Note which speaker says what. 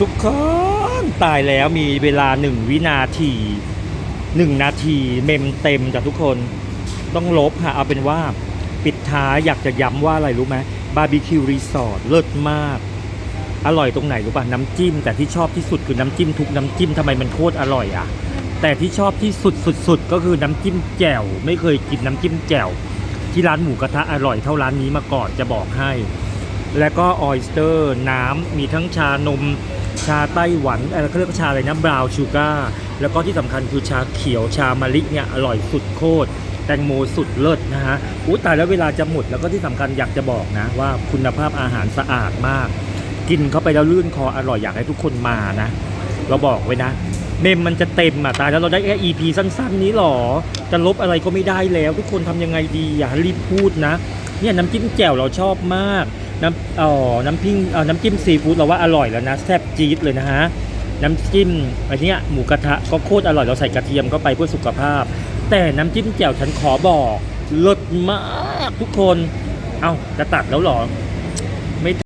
Speaker 1: ทุกคนตายแล้วมีเวลาหนึ่งวินาทีหนึ่งนาทีเมมเต็มจากทุกคนต้องลบค่ะเอาเป็นว่าปิดท้ายอยากจะย้ำว่าอะไรรู้ไหมบาร์บีคิวรีสอร์ทเลิศมาก อร่อยตรงไหนรู้ป่ะน้ำจิ้ม แต่ที่ชอบที่สุดคือน้ำจิ้มทุกน้ำจิ้มทำไมมันโคตรอร่อยอะ แต่ที่ชอบที่สุดสุดสุดก็คือน้ำจิ้มแจ่วไม่เคยกินน้ำจิ้มแจ่วที่ร้านหมูกระทะอร่อยเท่าร้านนี้มาก่อนจะบอกให้ แล้วก็ออยสเตอร์น้ำมีทั้งชานม ชาไต้หวันอะไรเขาเรียกชาอะไรนะบราวชูการ์แล้วก็ที่สำคัญคือชาเขียวชามะลิเนี่ยอร่อยสุดโคตรแตงโมสุดเลิศนะฮะอุ้ตายแล้วเวลาจะหมดแล้วก็ที่สำคัญอยากจะบอกนะ ว่าคุณภาพอาหารสะอาดมาก กินเข้าไปแล้วลื่นคออร่อยอยากให้ทุกคนมานะ เราบอกไว้นะเมมมันจะเต็มอะตายแล้วเราได้แค่ EP สั้น ๆ นี้หรอ จะลบอะไรก็ไม่ได้แล้ว ทุกคนทำยังไงดีอย่ารีบพูดนะ เนี่ยน้ำจิ้มแจ่วเราชอบมาก น้ำอ๋อน้ำพิ้งเอ่อน้ำจิ้มซีฟู้ดเราว่าอร่อยแล้วนะแซ่บจี๊ดเลยนะฮะน้ำจิ้มอันนี้หมูกระทะก็โคตรอร่อยเราใส่กระเทียมเข้าไปเพื่อสุขภาพ แต่น้ำจิ้มแจ่วฉันขอบอกเลิศมากทุกคน เอ้าจะตัดแล้วหรอ